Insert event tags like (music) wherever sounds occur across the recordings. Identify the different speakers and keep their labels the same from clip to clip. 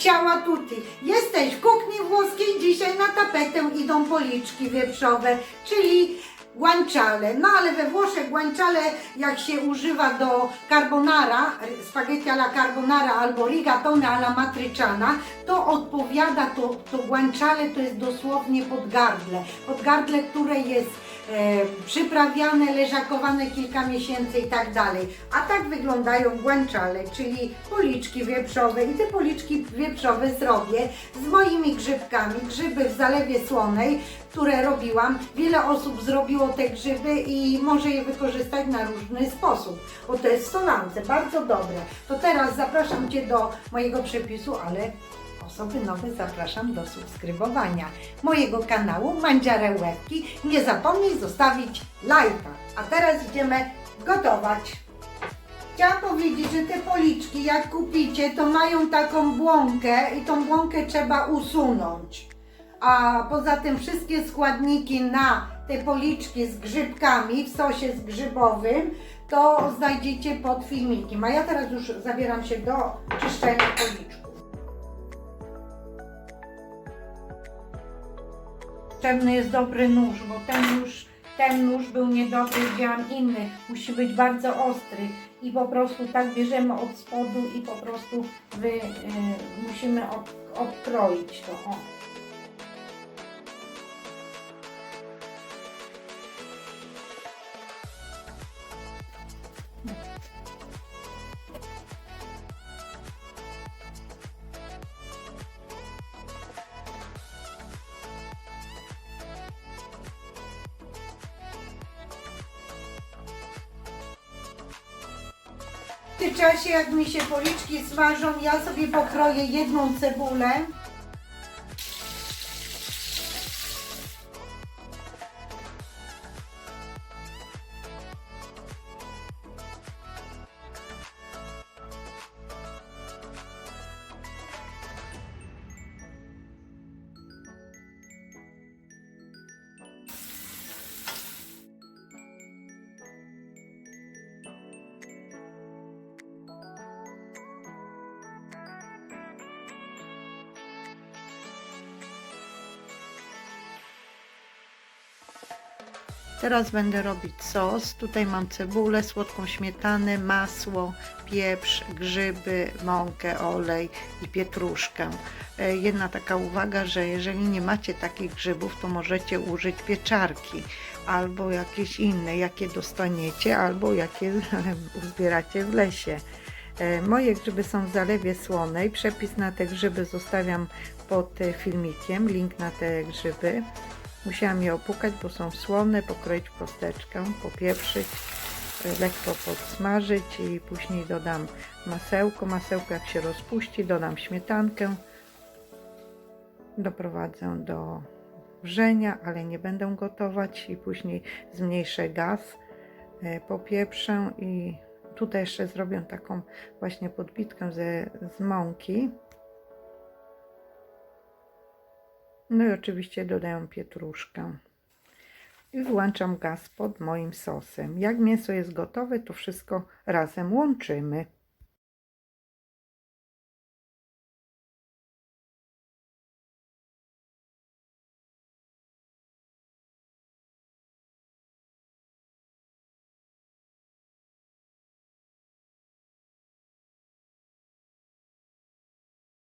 Speaker 1: Ciała tutti. Jesteś w kuchni włoskiej. Dzisiaj na tapetę idą policzki wieprzowe, czyli guanciale. No ale we Włoszech guanciale jak się używa do carbonara, spaghetti alla carbonara albo rigatone alla matriciana, to odpowiada to, to guanciale to jest dosłownie podgardle. Podgardle, które jest przyprawiane, leżakowane kilka miesięcy i tak dalej. A tak wyglądają guanciale, czyli policzki wieprzowe i te policzki wieprzowe zrobię z moimi grzybkami. Grzyby w zalewie słonej, które robiłam. Wiele osób zrobiło te grzyby i może je wykorzystać na różny sposób, bo to jest w solance, bardzo dobre. To teraz zapraszam Cię do mojego przepisu, ale Osoby nowe zapraszam do subskrybowania mojego kanału Mandziare Łebki. Nie zapomnij zostawić lajka. A teraz idziemy gotować. Chciałam powiedzieć, że te policzki jak kupicie, to mają taką błąkę i tą błąkę trzeba usunąć. A poza tym wszystkie składniki na te policzki z grzybkami w sosie z grzybowym to znajdziecie pod filmikiem. A ja teraz już zabieram się do czyszczenia policzków. Potrzebny jest dobry nóż, bo ten nóż, ten nóż był niedobry, wzięłam inny. Musi być bardzo ostry i po prostu tak bierzemy od spodu i po prostu wy, y, musimy od, odkroić to. O. W tym czasie, jak mi się policzki smażą, ja sobie pokroję jedną cebulę. Teraz będę robić sos. Tutaj mam cebulę, słodką śmietanę, masło, pieprz, grzyby, mąkę, olej i pietruszkę. E, Jedna taka uwaga, że jeżeli nie macie takich grzybów, to możecie użyć pieczarki albo jakieś inne, jakie dostaniecie, albo jakie (laughs) uzbieracie w lesie. E, Moje grzyby są w zalewie słonej. Przepis na te grzyby zostawiam pod e, filmikiem, link na te grzyby. Musiałam je opłukać, bo są słone, pokroić w kosteczkę, popieprzyć, e, lekko podsmażyć i później dodam masełko. Masełko jak się rozpuści, dodam śmietankę. Doprowadzę do wrzenia, ale nie będę gotować i później zmniejszę gaz, e, popieprzę i tutaj jeszcze zrobię taką właśnie podbitkę ze, z mąki. No i oczywiście dodaję pietruszkę. I włączam gaz pod moim sosem. Jak mięso jest gotowe, to wszystko razem łączymy.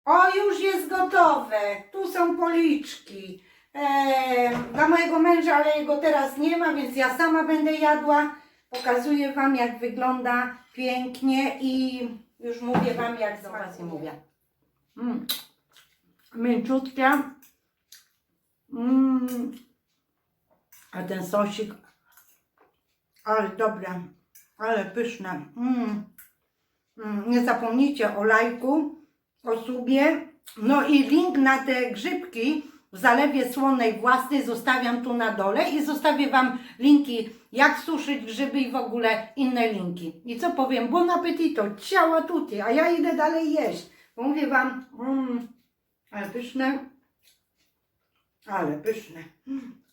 Speaker 1: O, już jest gotowe. Tu są policzki. Eee, dla mojego męża, ale jego teraz nie ma, więc ja sama będę jadła. Pokazuję Wam, jak wygląda pięknie i już mówię Wam, jak nie mówię. Mm. Mięciutka. Mm. A ten sosik. Ale dobre, ale pyszne. Mm. Mm. Nie zapomnijcie o lajku o subie. No i link na te grzybki w zalewie słonej własnej zostawiam tu na dole i zostawię Wam linki jak suszyć grzyby i w ogóle inne linki. I co powiem? Buon appetito, ciała tutti, a ja idę dalej jeść. Bo mówię Wam, mm, ale pyszne, ale pyszne. Mm.